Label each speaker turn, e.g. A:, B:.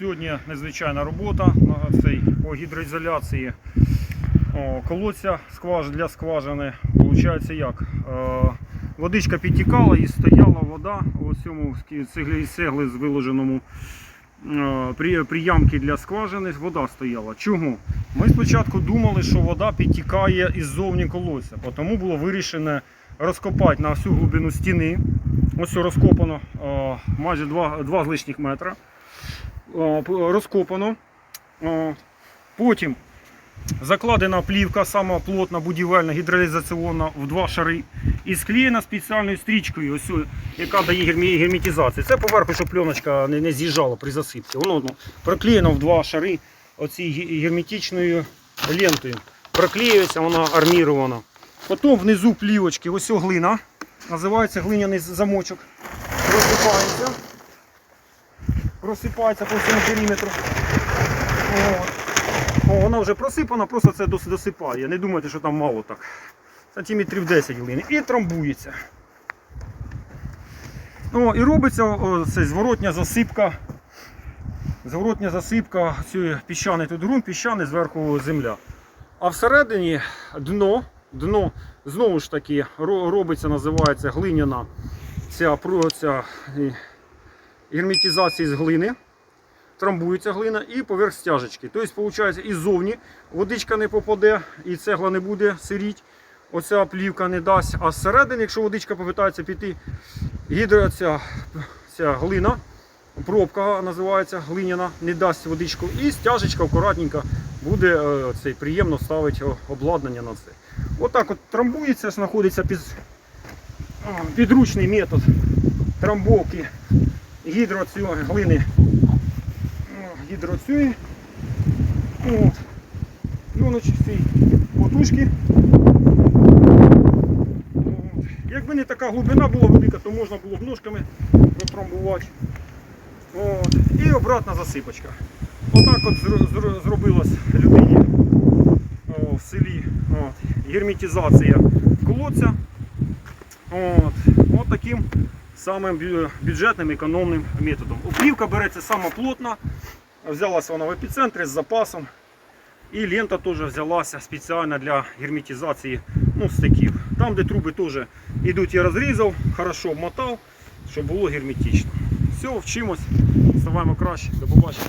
A: Сьогодні незвичайна робота цей по гідроізоляції О, колодця скваж, для скважини. Получається як? Е, водичка підтікала і стояла вода у цьому цеглі, цегли з виложеному е, при, при ямки для скважини вода стояла. Чому? Ми спочатку думали, що вода підтікає іззовні колодця, тому було вирішено розкопати на всю глибину стіни. Ось все розкопано е, майже 2, 2 з лишніх метра. Розкопано. Потім закладена плівка, сама плотна будівельна гідроізоляційна в два шари і склеєна спеціальною стрічкою, ось, яка дає герметизацію. Це поверху, щоб пленочка не, не з'їжджала при засипці. Воно ну, проклеєно в два шари оцією герметичною лентою. Проклеюється, вона армірована. Потім внизу плівочки, ось глина. Називається глиняний замочок. Розсипається. Розсипається по всьому периметру. О, вона вже просипана, просто це досипає. Не думайте, що там мало так. Сантиметрів 10 глини. І трамбується. О, і робиться о, це зворотня засипка. Зворотня засипка цієї піщаний тут ґрунт, піщаний зверху земля. А всередині дно, дно знову ж таки робиться, називається глиняна ця, ця герметизація з глини трамбується глина і поверх стяжечки. Тобто, виходить, іззовні водичка не попаде і цегла не буде сиріть. Оця плівка не дасть. А зсередини, якщо водичка попитається піти, гідро, ця, ця глина, пробка називається глиняна, не дасть водичку. І стяжечка акуратненько буде е, цей, приємно ставити обладнання на це. Отак от трамбується, знаходиться під, підручний метод трамбовки гідро цієї глини гідроцює. От. Пленочки ці потужки. От. Якби не така глибина була велика, то можна було б ножками протрамбувати. От. І обратна засипочка. Отак от зро- зро- зробилось людині в селі от. герметизація колодця. От. От таким самим бюджетним економним методом. Оплівка береться сама плотна. Взялася вона в епіцентрі з запасом. І лента теж взялася спеціально для герметизації ну, стиків. Там, де труби теж йдуть, я розрізав, хорошо обмотав, щоб було герметично. Все, вчимось, ставаємо краще. До побачення.